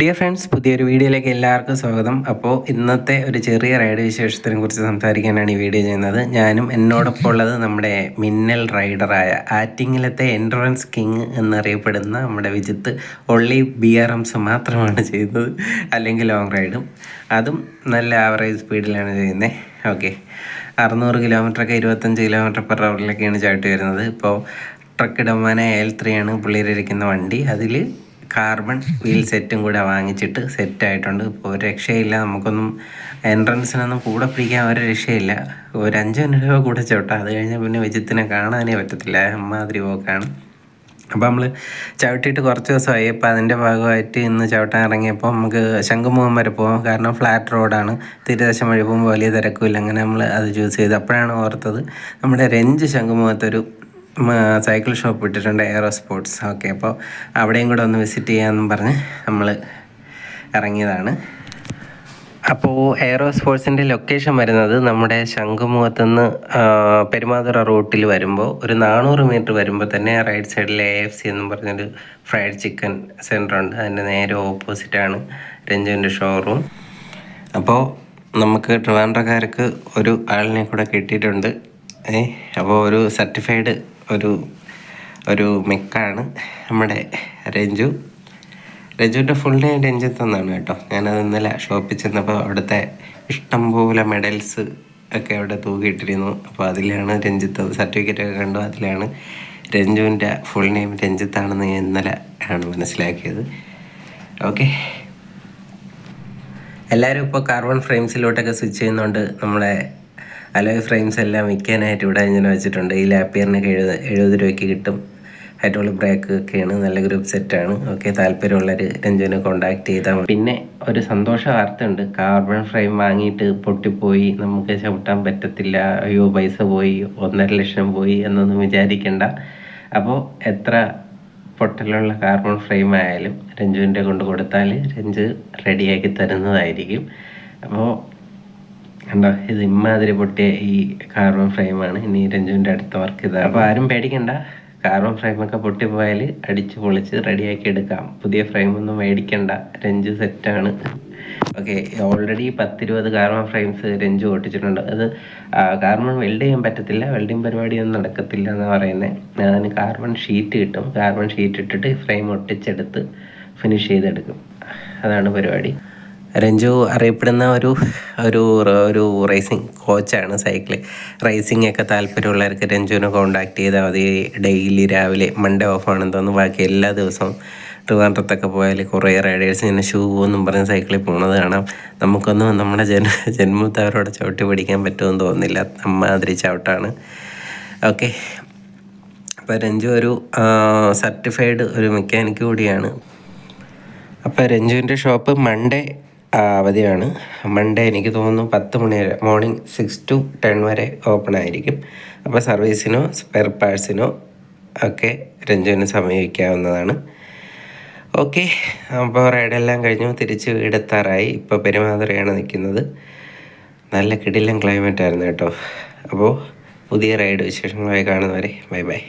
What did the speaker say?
Dear friends പുതിയൊരു വീഡിയോയിലേക്ക് എല്ലാവർക്കും സ്വാഗതം. അപ്പോൾ ഇന്നത്തെ ഒരു ചെറിയ റൈഡ് വിശേഷത്തിനെ കുറിച്ച് സംസാരിക്കാനാണ് ഈ വീഡിയോ ചെയ്യുന്നത്. ഞാനും എന്നോടൊപ്പം ഉള്ളത് നമ്മുടെ മിന്നൽ റൈഡറായ ആറ്റിങ്ങിലത്തെ എൻട്രൻസ് കിങ് എന്നറിയപ്പെടുന്ന നമ്മുടെ Vijith Olli B R MS മാത്രമാണ് ചെയ്തത് അല്ലെങ്കിൽ ലോങ് റൈഡും അതും നല്ല ആവറേജ് സ്പീഡിലാണ് ചെയ്യുന്നത് ഓക്കെ അറുന്നൂറ് കിലോമീറ്ററൊക്കെ ഇരുപത്തഞ്ച് കിലോമീറ്റർ പെർ അവറിലൊക്കെയാണ് ചവിട്ടി വരുന്നത്. ഇപ്പോൾ ട്രക്ക് ഡൊമാന എൽ ത്രീ ആണ്. പുള്ളിയിലിരിക്കുന്ന വണ്ടി. അതിൽ കാർബൺ വീൽ സെറ്റും കൂടെ വാങ്ങിച്ചിട്ട് സെറ്റായിട്ടുണ്ട് ഇപ്പോൾ ഒരു രക്ഷയില്ല. നമുക്കൊന്നും എൻട്രൻസിനൊന്നും കൂടെ പിടിക്കാൻ ഒരു രക്ഷയില്ല. ഒരു അഞ്ച് മിനിറ്റ് രൂപ കൂടെ ചവിട്ടാം. അത് കഴിഞ്ഞാൽ പിന്നെ വിജിത്തിനെ കാണാനേ പറ്റത്തില്ല. അമ്മാതിരി പോക്കാണ്. അപ്പോൾ നമ്മൾ ചവിട്ടിയിട്ട് കുറച്ച് ദിവസമായി. അപ്പോൾ അതിന്റെ ഭാഗമായിട്ട് ഇന്ന് ചവിട്ടാൻ ഇറങ്ങിയപ്പോൾ നമുക്ക് ശംഖുമുഖം വരെ പോകാം കാരണം ഫ്ലാറ്റ് റോഡാണ് തിരുദശം വഴി പോകുമ്പോൾ വലിയ തിരക്കുമില്ല. അങ്ങനെ നമ്മൾ അത് ചൂസ് ചെയ്ത് അപ്പോഴാണ് ഓർത്തത്. നമ്മുടെ രഞ്ജ് ശംഖുമുഖത്തൊരു സൈക്കിൾ ഷോപ്പ് ഇട്ടിട്ടുണ്ട് എയറോ സ്പോർട്സ് ഓക്കെ അപ്പോൾ അവിടെയും കൂടെ ഒന്ന് വിസിറ്റ് ചെയ്യാമെന്നും പറഞ്ഞ് നമ്മൾ ഇറങ്ങിയതാണ്. അപ്പോൾ എയറോ സ്പോർട്സിന്റെ ലൊക്കേഷൻ വരുന്നത് നമ്മുടെ ശംഖുമുഖത്ത് നിന്ന് പെരുമാതുറ റൂട്ടിൽ വരുമ്പോൾ ഒരു നാനൂറ് മീറ്റർ വരുമ്പോൾ തന്നെ റൈറ്റ് സൈഡിൽ എ എഫ് സി എന്നും പറഞ്ഞൊരു ഫ്രൈഡ് ചിക്കൻ സെന്റർ ഉണ്ട്. അതിന്റെ നേരെ ഓപ്പോസിറ്റാണ് രഞ്ജുവിന്റെ ഷോറൂം അപ്പോൾ നമുക്ക് ട്രിവാൻഡ്രക്കാർക്ക് ഒരു ആളിനെ കൂടെ കിട്ടിയിട്ടുണ്ട്. ഏ അപ്പോൾ ഒരു സർട്ടിഫൈഡ് ഒരു ഒരു മെക്കാണ് നമ്മുടെ രഞ്ജു. രഞ്ജുവിന്റെ ഫുൾ നെയിം രഞ്ജിത്ത് എന്നാണ് കേട്ടോ. ഞാനത് ഇന്നലെ ഷോപ്പിൽ ചെന്നപ്പോൾ അവിടുത്തെ ഇഷ്ടംപോലെ മെഡൽസ് ഒക്കെ അവിടെ തൂക്കിയിട്ടിരുന്നു അപ്പോൾ അതിലാണ് രഞ്ജിത്ത് സർട്ടിഫിക്കറ്റ് ഒക്കെ കണ്ടു. അതിലാണ് രഞ്ജുവിന്റെ ഫുൾ നെയിം രഞ്ജിത്താണെന്ന് ഞാൻ ഇന്നലെ ആണ് മനസ്സിലാക്കിയത്. ഓക്കെ എല്ലാവരും ഇപ്പോൾ കാർബൺ ഫ്രെയിംസിലോട്ടൊക്കെ സ്വിച്ച് ചെയ്യുന്നുണ്ട് നമ്മളെ അലോയ് ഫ്രെയിംസ് എല്ലാം വിൽക്കാനായിട്ട് ഇവിടെ ഇങ്ങനെ വെച്ചിട്ടുണ്ട്. ഈ ലാപ്പിയറിനൊക്കെ എഴുപത് എഴുപത് രൂപയ്ക്ക് കിട്ടും. ഹൈഡ്രോളിക് ബ്രേക്ക് ഒക്കെയാണ് നല്ല ഗ്രൂപ്പ് സെറ്റാണ് ഓക്കെ താല്പര്യമുള്ളവർ രഞ്ജുവിനെ കോണ്ടാക്ട് ചെയ്താൽ പിന്നെ ഒരു സന്തോഷ വാർത്തയുണ്ട് കാർബൺ ഫ്രെയിം വാങ്ങിയിട്ട് പൊട്ടിപ്പോയി. നമുക്ക് ചവിട്ടാൻ പറ്റത്തില്ല. അയ്യോ പൈസ പോയി. ഒന്നര ലക്ഷം പോയി എന്നൊന്നും വിചാരിക്കേണ്ട. അപ്പോൾ എത്ര പൊട്ടലുള്ള കാർബൺ ഫ്രെയിം ആയാലും രഞ്ജുവിന്റെ കൊണ്ട് കൊടുത്താൽ രഞ്ജു റെഡിയാക്കി തരുന്നതായിരിക്കും. അപ്പോൾ കണ്ടോ? ഇത് ഇമ്മാതിരി പൊട്ടിയ ഈ കാർബൺ ഫ്രെയിമാണ് ഇനി രഞ്ജുവിന്റെ അടുത്ത വർക്ക് ഇത്. അപ്പോൾ ആരും പേടിക്കണ്ട. കാർബൺ ഫ്രെയിമൊക്കെ പൊട്ടിപ്പോയാൽ അടിച്ച് പൊളിച്ച് റെഡിയാക്കി എടുക്കാം. പുതിയ ഫ്രെയിമൊന്നും മേടിക്കണ്ട. രഞ്ജു സെറ്റാണ് ഓക്കെ ഓൾറെഡി പത്തിരുപത് കാർബൺ ഫ്രെയിംസ് രഞ്ജു ഓട്ടിച്ചിട്ടുണ്ട് അത് കാർബൺ വെൽഡ് ചെയ്യാൻ പറ്റത്തില്ല. വെൽഡിങ് പരിപാടിയൊന്നും നടക്കത്തില്ല എന്ന് പറയുന്നത് അതിന് കാർബൺ ഷീറ്റ് കിട്ടും. കാർബൺ ഷീറ്റ് ഇട്ടിട്ട് ഫ്രെയിം ഒട്ടിച്ചെടുത്ത് ഫിനിഷ് ചെയ്തെടുക്കും. അതാണ് പരിപാടി. രഞ്ജു അറിയപ്പെടുന്ന ഒരു ഒരു ഒരു റേസിംഗ് കോച്ചാണ് സൈക്കിൾ റേസിംഗ് ഒക്കെ താല്പര്യമുള്ളവർക്ക് രഞ്ജുവിനെ കോണ്ടാക്ട് ചെയ്താൽ മതി. ഡെയിലി രാവിലെ മൺഡേ ഓഫ് ആണെന്ന് തോന്നുന്നു. ബാക്കി എല്ലാ ദിവസവും ട്രിവാൻഡ്രത്തൊക്കെ പോയാൽ കുറേ റൈഡേഴ്സ് ഇങ്ങനെ ഷൂ എന്നും പറഞ്ഞ് സൈക്കിളിൽ പോകുന്നത് കാണാം. നമുക്കൊന്നും നമ്മുടെ ജന്മ ജന്മത്തെ അവരോട് ചവിട്ടി പിടിക്കാൻ പറ്റുമെന്ന് തോന്നുന്നില്ല. അമ്മാതിരി ചവിട്ടാണ്. ഓക്കെ അപ്പോൾ രഞ്ജു ഒരു സർട്ടിഫൈഡ് ഒരു മെക്കാനിക് കൂടിയാണ്. അപ്പോൾ രഞ്ജുവിന്റെ ഷോപ്പ് മൺഡേ അവധിയാണ്. മൺഡേ എനിക്ക് തോന്നുന്നു പത്ത് മണി വരെ മോർണിംഗ് സിക്സ് ടു ടെൻ വരെ ഓപ്പൺ ആയിരിക്കും. അപ്പോൾ സർവീസിനോ സ്പെയർ പാർട്സിനോ ഒക്കെ രഞ്ജുവിന് സമീപിക്കാവുന്നതാണ്. ഓക്കെ അപ്പോൾ റൈഡെല്ലാം കഴിഞ്ഞു. തിരിച്ച് വീടെത്താറായി. ഇപ്പോൾ പെരുമാതുറയാണ് നിൽക്കുന്നത്. നല്ല കിടിലം ക്ലൈമറ്റ് ആയിരുന്നു കേട്ടോ. അപ്പോൾ പുതിയ റൈഡ് വിശേഷങ്ങളായി കാണുന്നവരെ ബൈ ബൈ